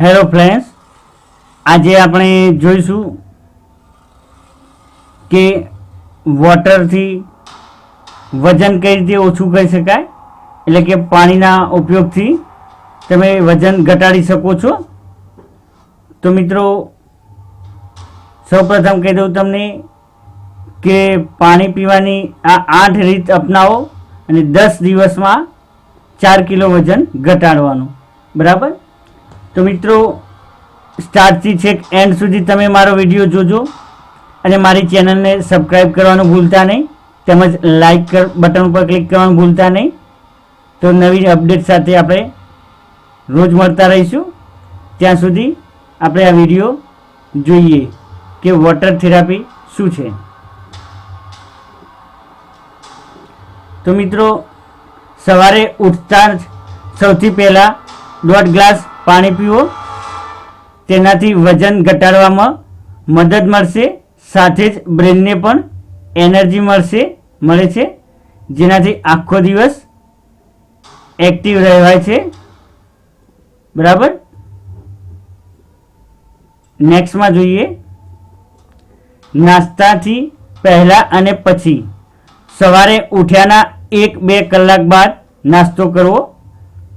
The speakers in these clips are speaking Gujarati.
હેલો ફ્રેન્ડ્સ આજે આપણે જોઈશું કે વોટરથી વજન કઈ રીતે ઓછું કરી શકાય, એટલે કે પાણીના ઉપયોગથી તમે વજન ઘટાડી શકો છો. તો મિત્રો, સૌપ્રથમ કહી દઉં તમને કે પાણી પીવાની આ આઠ રીત અપનાવો અને દસ દિવસમાં ચાર કિલો વજન ઘટાડવાનું. બરાબર? તો મિત્રો સ્ટાર્ટથી છેક એન્ડ સુધી તમે મારો વીડિયો જોજો અને મારી ચેનલને સબસ્ક્રાઈબ કરવાનું ભૂલતા નહીં, તેમજ લાઈક કર, બટન ઉપર ક્લિક કરવાનું ભૂલતા નહીં. તો નવી અપડેટ સાથે આપણે રોજ મળતા રહીશું. ત્યાં સુધી આપણે આ વીડિયો જોઈએ કે વોટર થેરાપી શું છે. તો મિત્રો, સવારે ઉઠતા જ સૌથી પહેલાં દોઢ ગ્લાસ પાણી પીવો. તેનાથી વજન ઘટાડવામાં મદદ મળશે. સાથે જ બ્રેનને પણ એનર્જી મળશે, મળે છે. જેનાથી આખો દિવસ એક્ટિવ રહેવાય છે. બરાબર? નેક્સ્ટમાં જોઈએ. નાસ્તાથી પહેલાં અને પછી સવારે ઉઠ્યાના એક બે કલાક બાદ નાસ્તો કરવો.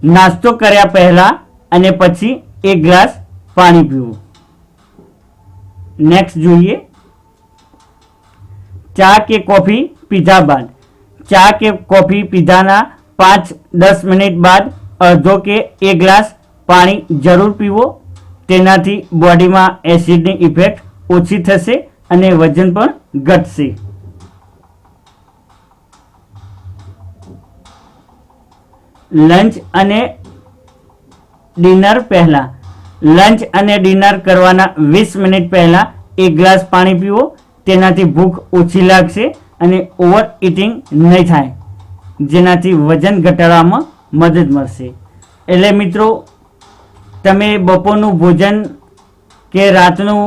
નાસ્તો કર્યા પહેલાં અને પછી એક ગ્લાસ પાણી પીવું. નેક્સ્ટ જોઈએ. ચા કે કોફી પીધા બાદ. ચા કે કોફી પીધાના પાંચ, દસ મિનિટ બાદ અડધો કે એક ગ્લાસ પાણી જરૂર પીવો. તેનાથી બોડીમાં એસિડની ઇફેક્ટ ઓછી થશે અને વજન પણ ઘટશે. લંચ અને ડિનર પહેલાં. લંચ અને ડિનર કરવાના વીસ મિનિટ પહેલાં એક ગ્લાસ પાણી પીવો. તેનાથી ભૂખ ઓછી લાગશે અને ઓવર ઇટિંગ નહીં થાય. જેનાથી વજન ઘટાડવામાં મદદ મળશે. એટલે મિત્રો, તમે બપોરનું ભોજન કે રાતનું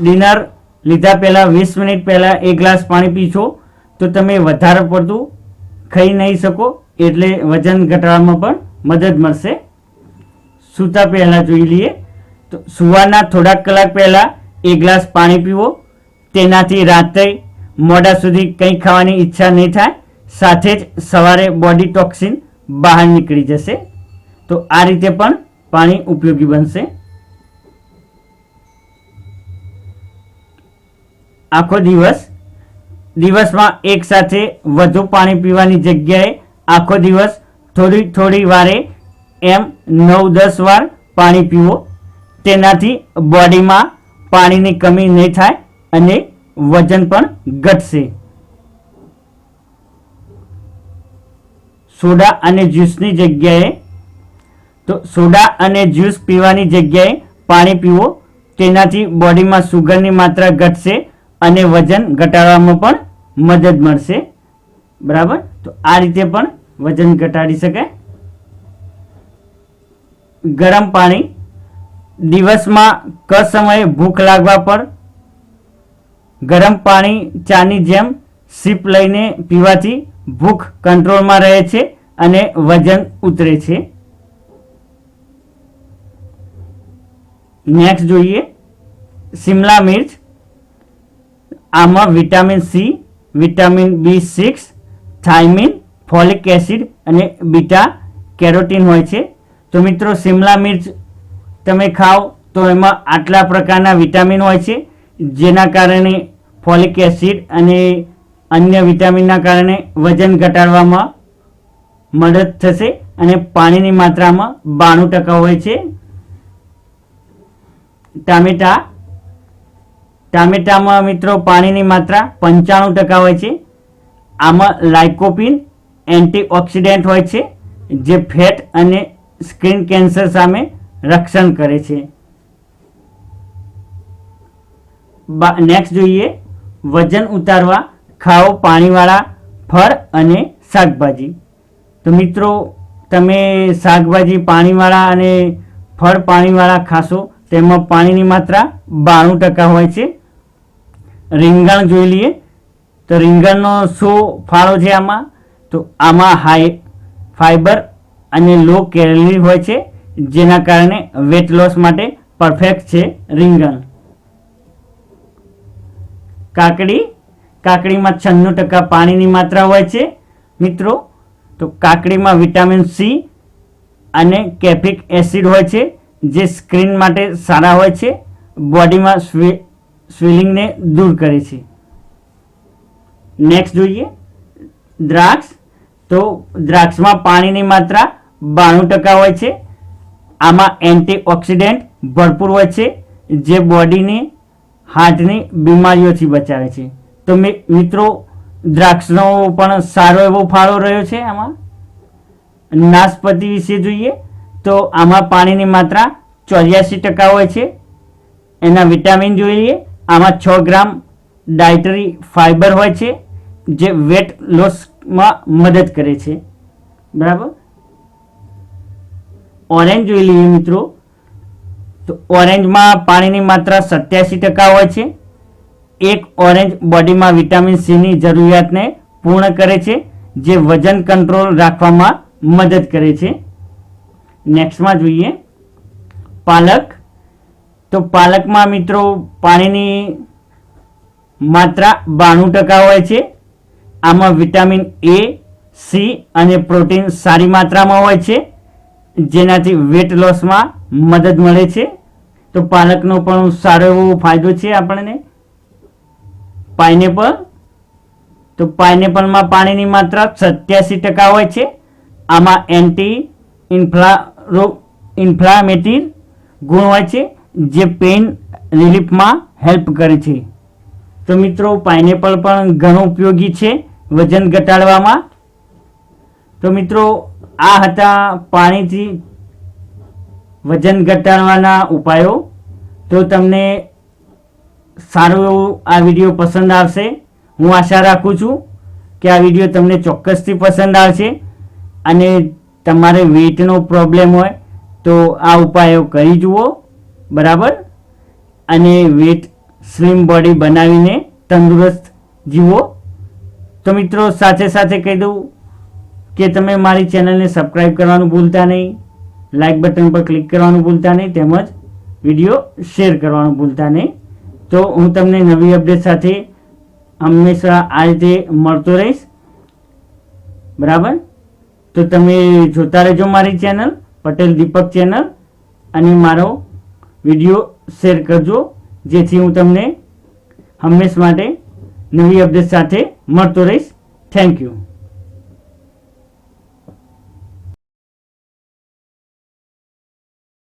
ડિનર લીધા પહેલાં વીસ મિનિટ પહેલાં એક ગ્લાસ પાણી પીશો, તો તમે વધારે પડતું ખાઈ નહીં શકો. એટલે વજન ઘટાડવામાં પણ મદદ મળશે. સૂતા પહેલાં જોઈ લઈએ. તો સુવાના થોડાક કલાક પહેલાં એક ગ્લાસ પાણી પીવો. તેનાથી રાત્રે મોડા સુધી કંઈ ખાવાની ઈચ્છા નહીં થાય. સાથે જ સવારે બોડી ટોક્સિન બહાર નીકળી જશે. તો આ રીતે પણ પાણી ઉપયોગી બનશે. આખો દિવસ, દિવસમાં એક સાથે વધુ પાણી પીવાની જગ્યાએ આખો દિવસ થોડી થોડી વારે એમ નવ દસ વાર પાણી પીવો. તેનાથી બોડીમાં પાણીની કમી નહીં થાય અને વજન પણ ઘટશે. સોડા અને જ્યુસની જગ્યાએ તો સોડા અને જ્યુસ પીવાની જગ્યાએ પાણી પીવો. તેનાથી બોડીમાં સુગરની માત્રા ઘટશે અને વજન ઘટાડવામાં પણ મદદ મળશે. બરાબર? તો આ રીતે પણ વજન ઘટાડી શકાય. ગરમ પાણી, દિવસમાં ક સમયે ભૂખ લાગવા પર, ગરમ પાણી, ચાની જેમ સીપ લઈને પીવાથી ભૂખ કંટ્રોલમાં રહે છે અને વજન ઉતરે છે. નેક્સ્ટ જોઈએ, શિમલા મિર્ચ. આમાં vitamin C vitamin B six thiamine folic acid અને બીટા કેરોટીન હોય છે. તો મિત્રો શિમલા મિર્ચ તમે ખાઓ તો એમાં આટલા પ્રકારના વિટામિન હોય છે, જેના કારણે ફોલિક એસિડ અને અન્ય વિટામિનના કારણે વજન ઘટાડવામાં મદદ થશે અને પાણીની માત્રામાં બાણું ટકા હોય છે. ટામેટા, ટામેટામાં મિત્રો પાણીની માત્રા પંચાણું ટકા હોય છે. આમાં લાઇકોપિન એન્ટીઓક્સિડન્ટ હોય છે, જે ફેટ અને સ્કિન કેન્સર સામે રક્ષણ કરે છે. નેક્સ્ટ જોઈએ, વજન ઉતારવા, ખાઓ પાણીવાળા ફળ અને શાકભાજી. તો મિત્રો, તમે શાકભાજી પાણીવાળા અને ફળ પાણીવાળા ખાશો, તેમાં પાણીની માત્રા બાણું ટકા હોય છે. રીંગણ જોઈ લઈએ, તો રીંગણનો શું ફાળો છે આમાં, તો આમાં હાઈ ફાઈબર અને લો કેલરી હોય છે, જેના કારણે વેટ લોસ માટે પરફેક્ટ છે રીંગણ. કાકડી, કાકડીમાં છન્નું ટકા પાણીની માત્રા હોય છે, મિત્રો. તો કાકડીમાં વિટામિન સી અને કેફિક એસિડ હોય છે, જે સ્ક્રીન માટે સારા હોય છે બોડીમાં સ્વે- સ્વેલિંગને દૂર કરે છે. નેક્સ્ટ જોઈએ. દ્રાક્ષ તો દ્રાક્ષમાં પાણીની માત્રા બાણું ટકા હોય છે. આમાં એન્ટીઓક્સિડન્ટ ભરપૂર હોય છે, જે બોડીને હાર્ટની બીમારીઓથી બચાવે છે. તો મિત્રો, દ્રાક્ષનો પણ સારો એવો ફાળો રહ્યો છે આમાં. નાશપતિ વિશે જોઈએ, તો આમાં પાણીની માત્રા ચોર્યાસી ટકા હોય છે. એના વિટામિન જોઈએ, આમાં છ ગ્રામ ડાયટરી ફાઇબર હોય છે, જે વેટ લોસમાં મદદ કરે છે. બરાબર? ઓરેન્જ જોઈ લઈએ મિત્રો. તો ઓરેન્જમાં પાણીની માત્રા સત્યાસી ટકા હોય છે. એક ઓરેન્જ બોડીમાં વિટામિન સીની જરૂરિયાતને પૂર્ણ કરે છે, જે વજન કંટ્રોલ રાખવામાં મદદ કરે છે. નેક્સ્ટમાં જોઈએ. પાલક. તો પાલકમાં મિત્રો પાણીની માત્રા બાણું ટકા હોય છે. આમાં વિટામિન એ સી અને પ્રોટીન સારી માત્રામાં હોય છે, જેનાથી વેટ લોસમાં મદદ મળે છે. તો પાલકનો પણ સારો એવો ફાયદો છે આપણને. પાઇનેપલ તો પાઇનેપલમાં પાણીની માત્રા સત્યાસી ટકા હોય છે. આમાં એન્ટી ઇન્ફ્લારો ઇન્ફ્લામેટરી ગુણ હોય છે, જે પેઇન રિલીફમાં હેલ્પ કરે છે. તો મિત્રો પાઇનેપલ પણ ઘણો ઉપયોગી છે. વજન ઘટાડવામાં? તો મિત્રો, આ હતા પાણીથી વજન ઘટાડવાના ઉપાયો. તો તમને સારું એવું આ વીડિયો પસંદ આવશે. હું આશા રાખું છું કે આ વીડિયો તમને ચોક્કસથી પસંદ આવશે અને તમારે વેઇટનો પ્રોબ્લેમ હોય તો આ ઉપાયો કરી જુઓ, બરાબર? અને વેટ સ્લિમ બોડી બનાવીને તંદુરસ્ત જીવો. તો મિત્રો, સાથે સાથે કહી દઉં કે તમે મારી ચેનલને સબસ્ક્રાઈબ કરવાનું ભૂલતા નહીં લાઈક બટન પર ક્લિક કરવાનું ભૂલતા નહીં, તેમજ વીડિયો શેર કરવાનું ભૂલતા નહીં. તો હું તમને નવી અપડેટ સાથે હંમેશા આ રીતે મળતો રહીશ. બરાબર? તો તમે જોતા રહેજો મારી ચેનલ, પટેલ દીપક ચેનલ, અને મારો વીડિયો શેર કરજો, જેથી હું તમને હંમેશ માટે નવી અપડેટ સાથે મળતો રહીશ થેન્ક યુ